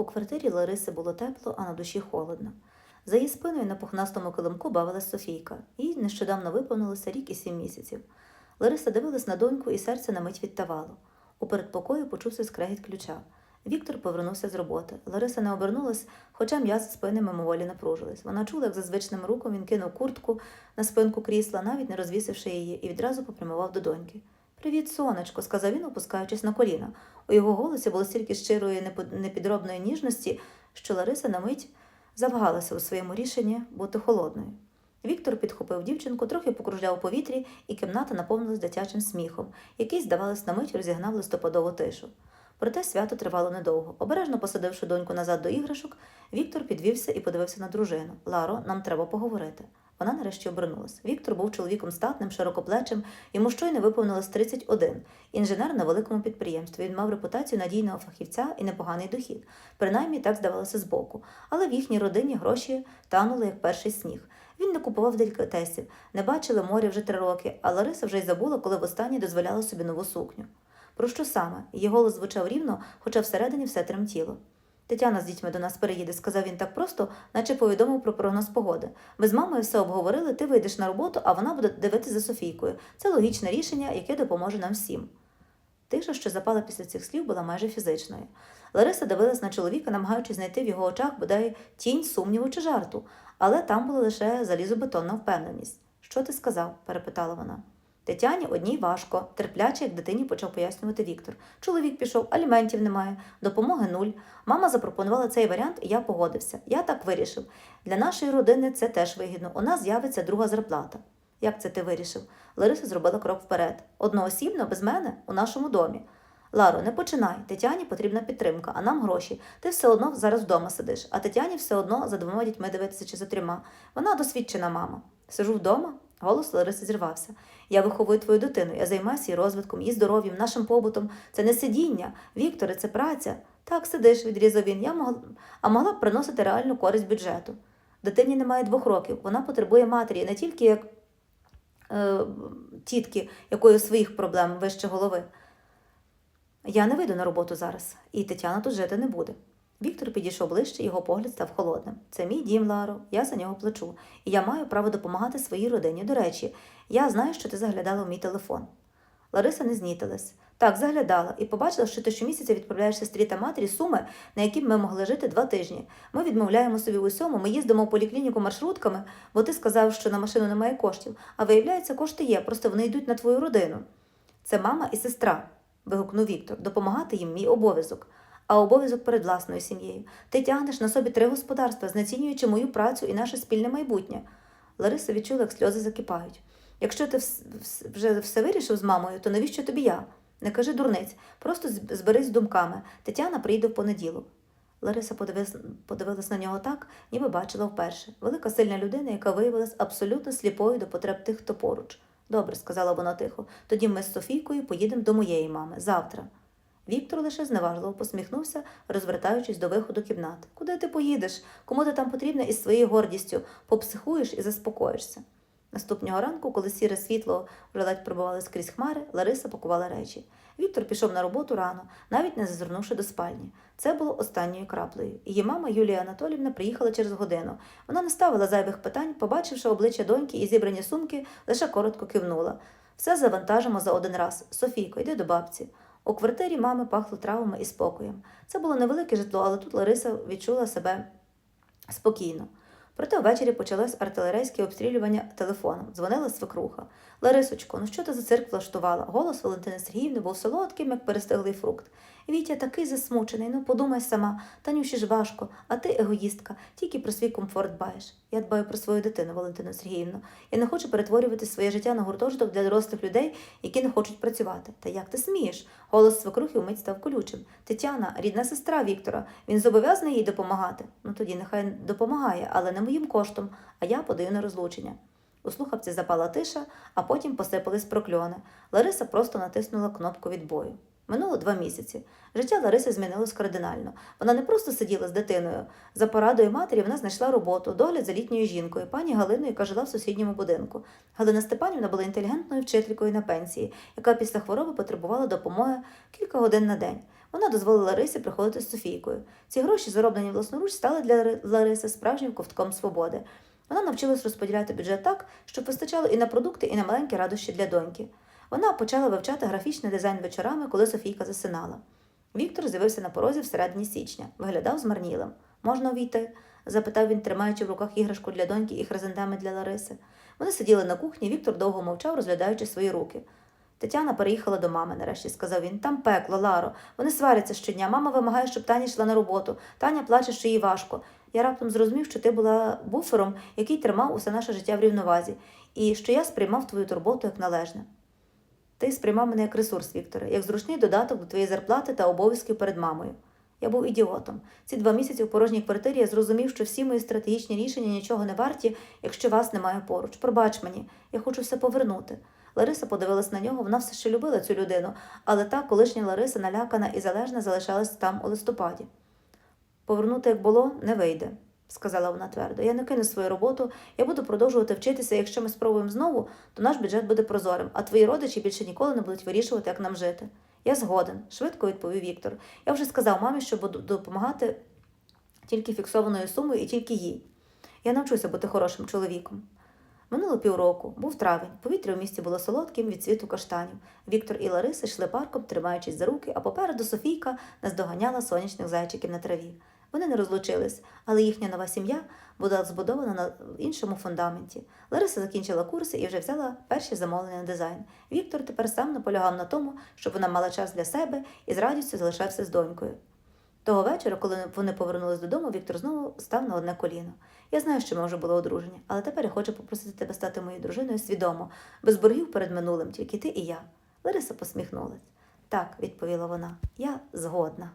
У квартирі Лариси було тепло, а на душі холодно. За її спиною на пухнастому килимку бавилась Софійка. Їй нещодавно виповнилося рік і сім місяців. Лариса дивилась на доньку, і серце на мить відтавало. У передпокою почувся скрегіт ключа. Віктор повернувся з роботи. Лариса не обернулась, хоча м'язи спини мимоволі напружились. Вона чула, як за звичним руком він кинув куртку на спинку крісла, навіть не розвісивши її, і відразу попрямував до доньки. Привіт, сонечко, сказав він, опускаючись на коліна. У його голосі було стільки щирої непідробної ніжності, що Лариса на мить завагалася у своєму рішенні бути холодною. Віктор підхопив дівчинку, трохи покружляв у повітрі, і кімната наповнилась дитячим сміхом, який, здавалось, на мить розігнав листопадову тишу. Проте свято тривало недовго. Обережно посадивши доньку назад до іграшок, Віктор підвівся і подивився на дружину. Ларо, нам треба поговорити. Вона нарешті обернулась. Віктор був чоловіком статним, широкоплечим, йому щойно виповнилось 31. Інженер на великому підприємстві. Він мав репутацію надійного фахівця і непоганий дохід. Принаймні так здавалося збоку. Але в їхній родині гроші танули як перший сніг. Він не купував делікатесів, не бачили моря вже три роки, а Лариса вже й забула, коли востаннє дозволяла собі нову сукню. Про що саме? Її голос звучав рівно, хоча всередині все тремтіло. Тетяна з дітьми до нас переїде, сказав він так просто, наче повідомив про прогноз погоди. Ми з мамою все обговорили, ти вийдеш на роботу, а вона буде дивитися за Софійкою. Це логічне рішення, яке допоможе нам всім. Тиша, що запала після цих слів, була майже фізичною. Лариса дивилась на чоловіка, намагаючись знайти в його очах бодай тінь сумніву чи жарту, але там була лише залізобетонна впевненість. Що ти сказав? перепитала вона. Тетяні одній важко, терпляче, як дитині почав пояснювати Віктор. Чоловік пішов, аліментів немає, допомоги нуль. Мама запропонувала цей варіант, і я погодився. Я так вирішив. Для нашої родини це теж вигідно. У нас з'явиться друга зарплата. Як це ти вирішив? Лариса зробила крок вперед. Одноосібно, без мене, у нашому домі. Ларо, не починай. Тетяні потрібна підтримка, а нам гроші. Ти все одно зараз вдома сидиш, а Тетяні все одно за двома дітьми дивитися чи за трьома. Вона досвідчена мама. Сижу вдома. Голос Лариси зірвався. Я виховую твою дитину, я займаюся її розвитком, її здоров'ям, нашим побутом. Це не сидіння. Вікторе, це праця. Так сидиш, відрізав він. Я могла, а могла б приносити реальну користь бюджету. Дитині немає двох років. Вона потребує матері не тільки як е, тітки, якої своїх проблем вище голови. Я не вийду на роботу зараз, і Тетяна тут жити не буде. Віктор підійшов ближче, його погляд став холодним. Це мій дім, Ларо, я за нього плачу, і я маю право допомагати своїй родині. До речі, я знаю, що ти заглядала в мій телефон. Лариса не знітилась. Так, заглядала і побачила, що ти щомісяця відправляєш сестрі та матері суми, на які б ми могли жити два тижні. Ми відмовляємо собі в усьому, ми їздимо в поліклініку маршрутками, бо ти сказав, що на машину немає коштів. А виявляється, кошти є, просто вони йдуть на твою родину. Це мама і сестра, вигукнув Віктор. Допомагати їм мій обов'язок. А обов'язок перед власною сім'єю. Ти тягнеш на собі три господарства, знецінюючи мою працю і наше спільне майбутнє. Лариса відчула, як сльози закипають. Якщо ти вже все вирішив з мамою, то навіщо тобі я? Не кажи дурниць, просто зберись з думками. Тетяна прийде в понеділок. Лариса подивилась на нього так, ніби бачила вперше. Велика сильна людина, яка виявилась абсолютно сліпою до потреб тих, хто поруч. Добре, сказала вона тихо. Тоді ми з Софійкою поїдемо до моєї мами завтра. Віктор лише зневажливо посміхнувся, розвертаючись до виходу кімнати. Куди ти поїдеш? Кому ти там потрібна із своєю гордістю? Попсихуєш і заспокоїшся. Наступного ранку, коли сіре світло вже ледь пробивалось крізь хмари, Лариса пакувала речі. Віктор пішов на роботу рано, навіть не зазирнувши до спальні. Це було останньою краплею. Її мама Юлія Анатолівна приїхала через годину. Вона не ставила зайвих питань, побачивши обличчя доньки і зібрані сумки, лише коротко кивнула. Все завантажимо за один раз. Софійко, йди до бабці. У квартирі мами пахло травами і спокоєм. Це було невелике житло, але тут Лариса відчула себе спокійно. Проте ввечері почалось артилерійське обстрілювання телефоном. Дзвонила свекруха. Ларисочко, ну що ти за цирк влаштувала? Голос Валентини Сергіївни був солодким, як перестиглий фрукт. Вітя такий засмучений, ну подумай сама, Танюші ж важко, а ти егоїстка, тільки про свій комфорт дбаєш. Я дбаю про свою дитину, Валентина Сергіївна. Я не хочу перетворювати своє життя на гуртожиток для дорослих людей, які не хочуть працювати. Та як ти смієш? Голос свекрухи вмить став колючим. Тетяна, рідна сестра Віктора, він зобов'язаний їй допомагати. Ну тоді нехай допомагає, але не моїм коштом, а я подаю на розлучення. У слухавці запала тиша, а потім посипались прокльони. Лариса просто натиснула кнопку відбою. Минуло два місяці. Життя Лариси змінилось кардинально. Вона не просто сиділа з дитиною. За порадою матері вона знайшла роботу, догляд за літньою жінкою, пані Галиною, яка жила в сусідньому будинку. Галина Степанівна була інтелігентною вчителькою на пенсії, яка після хвороби потребувала допомоги кілька годин на день. Вона дозволила Ларисі приходити з Софійкою. Ці гроші, зароблені власноруч, стали для Лариси справжнім ковтком свободи. Вона навчилась розподіляти бюджет так, щоб вистачало і на продукти, і на маленькі радощі для доньки. Вона почала вивчати графічний дизайн вечорами, коли Софійка засинала. Віктор з'явився на порозі всередині січня, виглядав змарнілим. Можна увійти? запитав він, тримаючи в руках іграшку для доньки і хризантеми для Лариси. Вони сиділи на кухні, Віктор довго мовчав, розглядаючи свої руки. Тетяна переїхала до мами, нарешті сказав він. Там пекло, Ларо. Вони сваряться щодня. Мама вимагає, щоб Таня йшла на роботу. Таня плаче, що їй важко. Я раптом зрозумів, що ти була буфером, який тримав усе наше життя в рівновазі, і що я сприймав твою турботу як належне. Ти сприймав мене як ресурс, Вікторе, як зручний додаток до твоєї зарплати та обов'язків перед мамою. Я був ідіотом. Ці два місяці в порожній квартирі я зрозумів, що всі мої стратегічні рішення нічого не варті, якщо вас немає поруч. Пробач мені, я хочу все повернути. Лариса подивилась на нього, вона все ще любила цю людину, але та колишня Лариса, налякана і залежна, залишалась там у листопаді. Повернути, як було, не вийде, сказала вона твердо. Я не кину свою роботу, я буду продовжувати вчитися. Якщо ми спробуємо знову, то наш бюджет буде прозорим, а твої родичі більше ніколи не будуть вирішувати, як нам жити. Я згоден, швидко відповів Віктор. Я вже сказав мамі, що буду допомагати тільки фіксованою сумою і тільки їй. Я навчуся бути хорошим чоловіком. Минуло півроку, був травень. Повітря в місті було солодким від цвіту каштанів. Віктор і Лариса йшли парком, тримаючись за руки, а попереду Софійка наздоганяла сонячних зайчиків на траві. Вони не розлучились, але їхня нова сім'я була збудована на іншому фундаменті. Лариса закінчила курси і вже взяла перші замовлення на дизайн. Віктор тепер сам наполягав на тому, щоб вона мала час для себе і з радістю залишався з донькою. Того вечора, коли вони повернулись додому, Віктор знову став на одне коліно. Я знаю, що ми вже були одружені, але тепер я хочу попросити тебе стати моєю дружиною свідомо, без боргів перед минулим, тільки ти і я. Лариса посміхнулась. Так, відповіла вона, я згодна.